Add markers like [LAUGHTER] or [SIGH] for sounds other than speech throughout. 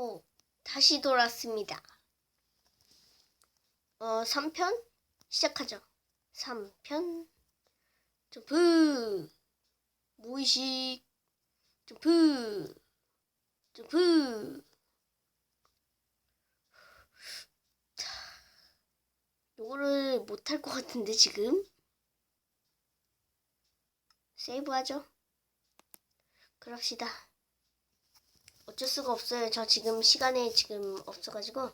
어, 다시 돌아왔습니다. 어, 3편 시작하죠. 3편 점프 무의식 점프 점프 자, 요거를 못할 것 같은데 지금 세이브하죠. 그럽시다. 어쩔 수가 없어요. 저 지금 시간에 지금 없어가지고.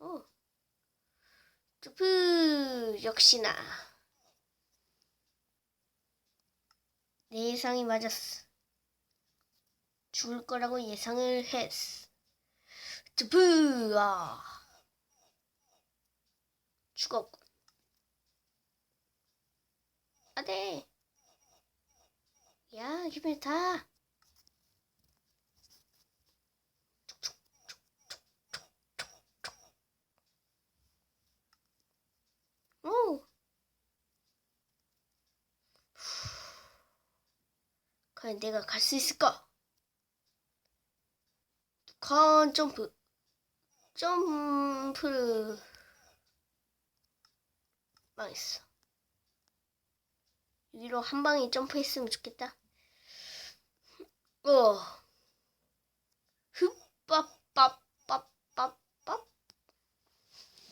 오. 점프 역시나 내 예상이 맞았어. 죽을 거라고 예상을 했어. 점프 아. 죽었군. 아, 네. 야, 힘을 다. 오. 과연 내가 갈 수 있을까? 건 점프. 점프. 망했어. 위로 한 방에 점프했으면 좋겠다. 어. 흡빠빠빠빠빠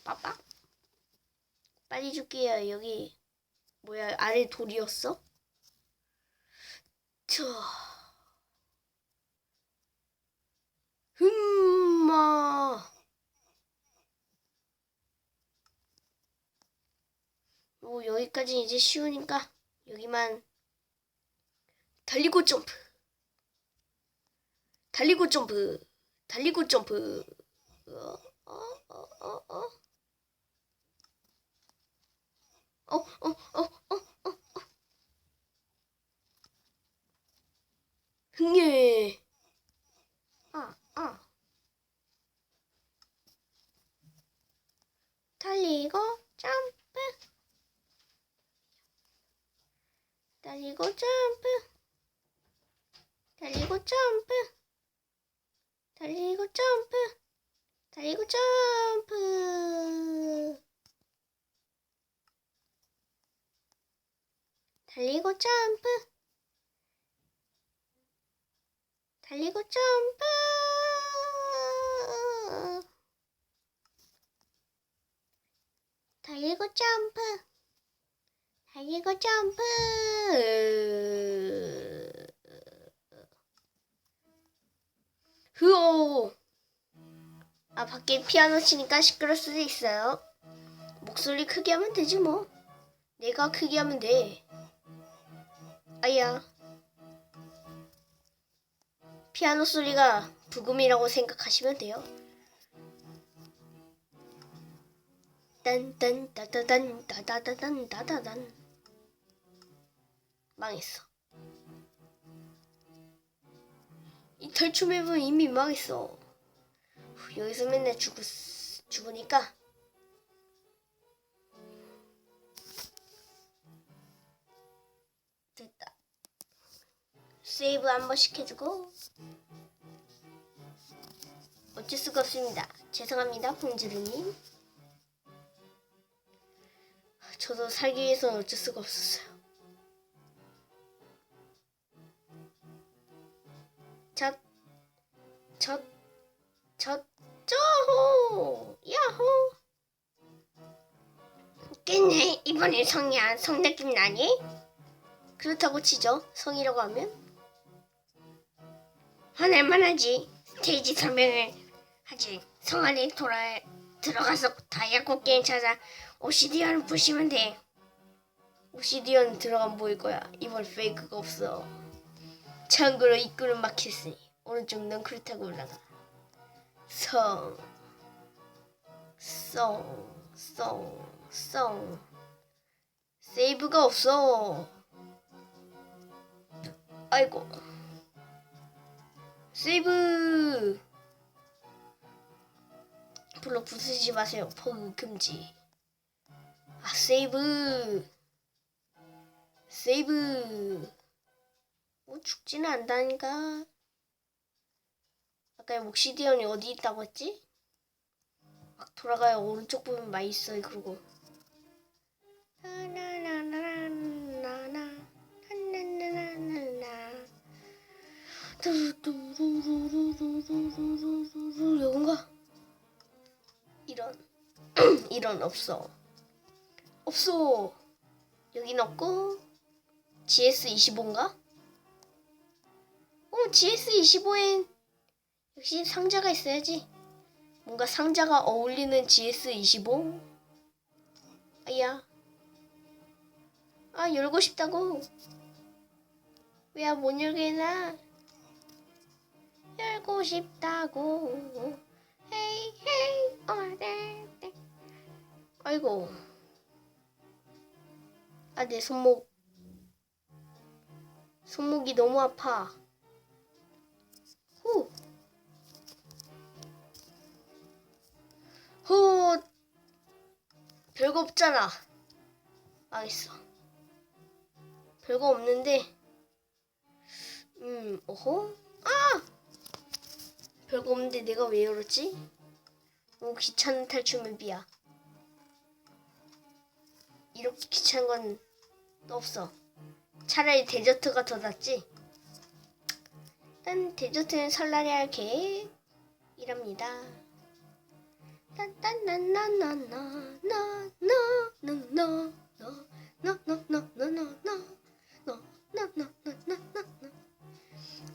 빠빠 빨리 줄게요. 여기 뭐야 아래 돌이었어? 저 흠마 오 여기까지 이제 쉬우니까 여기만 달리고 점프. 달리고 점프. 달리고 점프. 어 어 어 어 어. 어 어 어 어 어 흥예 아 아 달리고 점프 달리고 점프. 달리고 점프. 달리고 점프. 달리고 점프. 달리고 점프. 달리고 점프. 달리고 점프. 달리고 점프 흐오 아 밖에 피아노 치니까 시끄러울 수도 있어요. 목소리 크게 하면 되지 뭐. 내가 크게 하면 돼. 아야. 피아노 소리가 부금이라고 생각하시면 돼요. 딴딴 따다단 따다다단 따다단 망했어. 이 탈출 맵은 이미 망했어. 후, 여기서 맨날 죽, 죽으니까. 됐다. 세이브 한 번씩 해주고. 어쩔 수가 없습니다. 죄송합니다 봉지르님. 저도 살기 위해서는 어쩔 수가 없었어요 첫, 첫, 첫, 쪼호, 야호. 깼네. 이번엔 성이야. 성 느낌 나니? 그렇다고 치죠. 성이라고 하면. 화낼만 하지. 스테이지 설명을 하지. 성 안에 돌아, 들어가서 다이아코 게임 찾아 오시디언을 부시면 돼. 오시디언 들어가면 보일 거야. 이번 페이크가 없어. 참고로 입구는 막혔으니 오른쪽 넝크를 타고 올라가. 성, 성, 성, 성. 세이브가 없어. 아이고. 세이브. 불러 부수지 마세요. 포그 금지. 세이브 세이브 뭐 죽지는 않다니까. 아까 옥시디언이 어디 있다고 했지? 막 돌아가요. 오른쪽 보면 맛있어요. 그리고. 이건가? 이런 [CLEARS THROAT] 이런 없어 없어 여긴 없고 GS25인가? 어 GS25엔 역시 상자가 있어야지. 뭔가 상자가 어울리는 GS25 아야. 아 열고 싶다고. 왜못 해놔 열고 싶다고. 헤이 헤이 어마데 아이고. 아 내 손목. 손목이 너무 아파 후 후, 별거 없잖아. 망했어. 별거 없는데, 음, 어허? 아! 별거 없는데 내가 왜 이러지? 너무 귀찮은 탈출 맵이야. 이렇게 귀찮은 건 없어. 차라리 데저트가 더 낫지? 난 데저트는 설날에 할 계획이랍니다.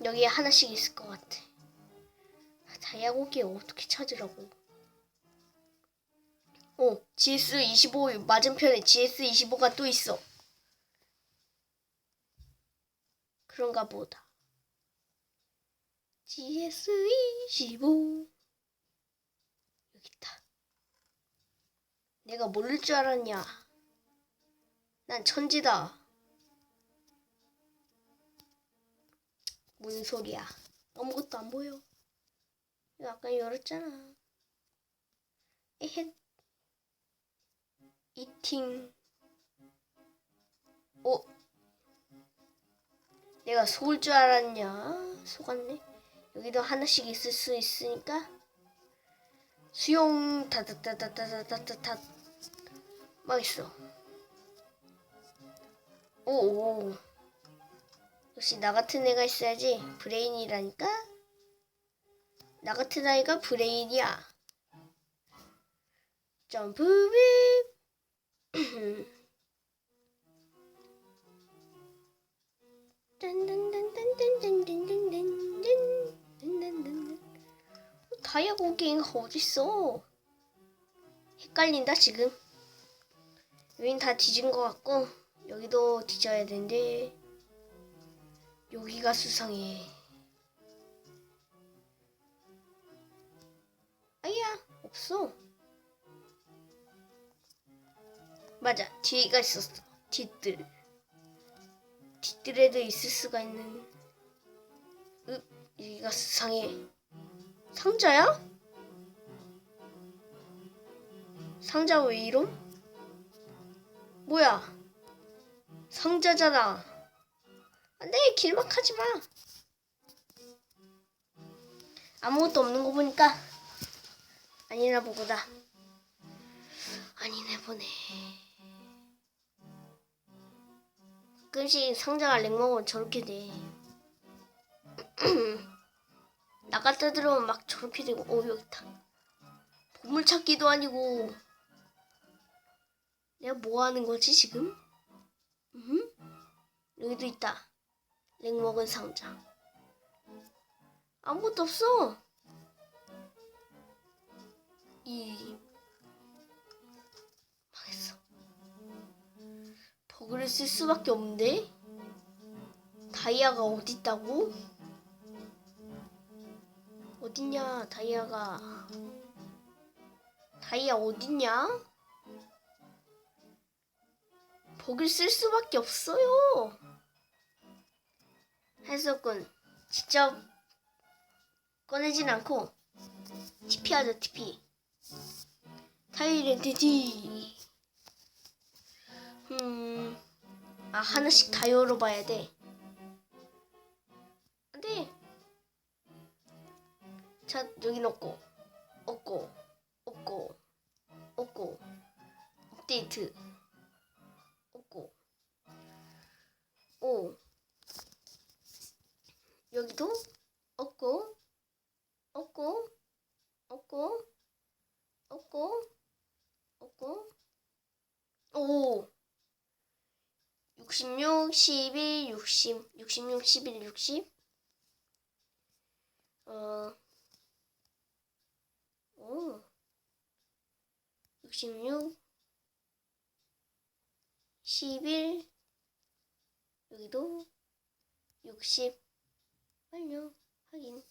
여기에 하나씩 있을 것 같아. 다이아고기 어떻게 찾으라고? 어, GS25 맞은편에 GS25가 또 있어. 그런가 보다. GS25 여기 있다. 내가 모를 줄 알았냐? 난 천지다. 뭔 소리야? 아무것도 안 보여. 이거 아까 열었잖아. 에헷. 이팅. 어? 내가 속을 줄 알았냐? 속았네. 여기도 하나씩 있을 수 있으니까 수용 다다다다다다다다 막 있어. 오오. 역시 나 같은 애가 있어야지 브레인이라니까. 나 같은 아이가 브레인이야. 점프빔. 딴딴딴딴딴딴딴딴 [CLEARS THROAT] 딴딴딴딴 다이아 고갱이가 어딨어? 헷갈린다 지금. 여긴 다 뒤진 것 같고 여기도 뒤져야 되는데 여기가 수상해. 아야 없어. 맞아 뒤가 있었어. 뒤뜰. 뒷뜰에도 있을 수가 있는. 읍 여기가 수상해. 상자야? 상자 왜 이럼? 뭐야? 상자잖아. 안돼 길막하지 마. 아무것도 없는 거 보니까 아니나 보구나. 아니네 보네. 가끔씩 상자가 렉 먹으면 저렇게 돼. [CLEARS THROAT] 나갔다 들어오면 막 저렇게 되고 어 여기 있다 보물 찾기도 아니고 내가 뭐 하는 거지 지금? 음? 여기도 있다 렉 먹은 상자 아무것도 없어 이 망했어 버그를 쓸 수밖에 없는데 다이아가 어디 있다고? 어딨냐 다이아가 다이아 어딨냐? 버글 쓸 수밖에 없어요 해석군 직접 꺼내진 않고 TP 하자 TP 타이렌티티 음, 아 하나씩 다 열어봐야 돼. 여기 넣고, 없고, 없고, 없고, 업데이트, 없고, 오. 여기도 없고, 없고, 없고, 없고, 없고, 오. 66, 12, 60, 66, 11, 60. 어, 오. 66, 11, 여기도 60. 완료. 확인.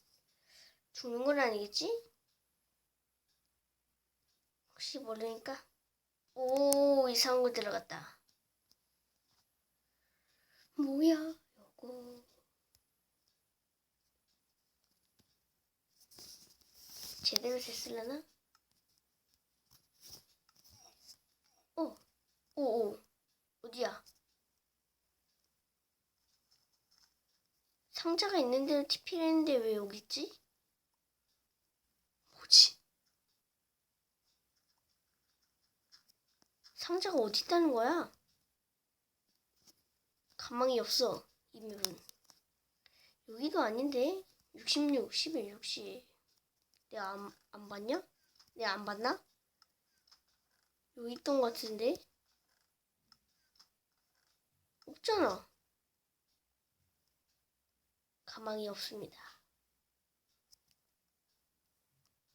죽는 건 아니겠지? 혹시 모르니까. 오, 이상한 거 들어갔다. 뭐야, 요거. 제대로 됐을라나? 오, 오, 오. 어디야? 상자가 있는 데로 TP를 했는데 왜 여기 있지? 뭐지? 상자가 어디 있다는 거야? 가망이 없어 이 맵은 여기도 아닌데 66, 11, 60 내가 안, 안 봤냐? 내가 안 봤나? 여기 있던 것 같은데 없잖아 가망이 없습니다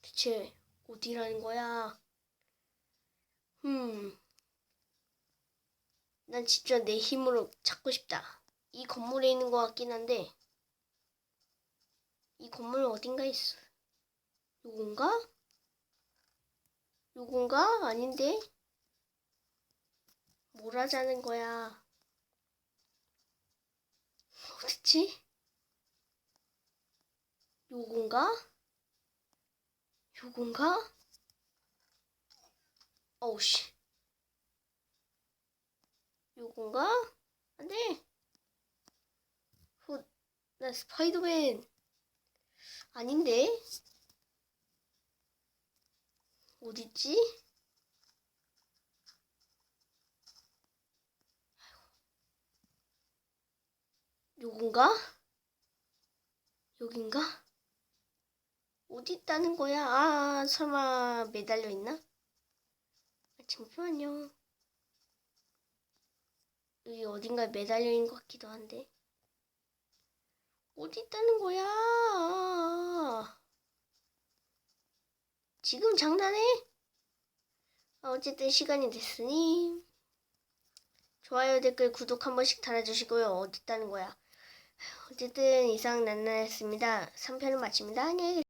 대체 어디라는 거야? 음, 난 진짜 내 힘으로 찾고 싶다. 이 건물에 있는 것 같긴 한데, 이 건물 어딘가 있어. 요건가? 요건가? 아닌데? 뭘 하자는 거야? 어딨지? 요건가? 요건가? 어우 씨. 요건가? 안 돼. 후, 나 스파이더맨. 아닌데? 어딨지? 요건가? 여긴가? 어디 있다는 거야? 아, 설마 매달려 있나? 아, 잠시만요. 여기 어딘가에 매달려 있는 것 같기도 한데. 어디 있다는 거야? 지금 장난해? 아, 어쨌든 시간이 됐으니 좋아요, 댓글, 구독 한 번씩 달아주시고요. 어디 있다는 거야? 어쨌든 이상 난나였습니다. 3편을 마칩니다. 안녕히 계세요.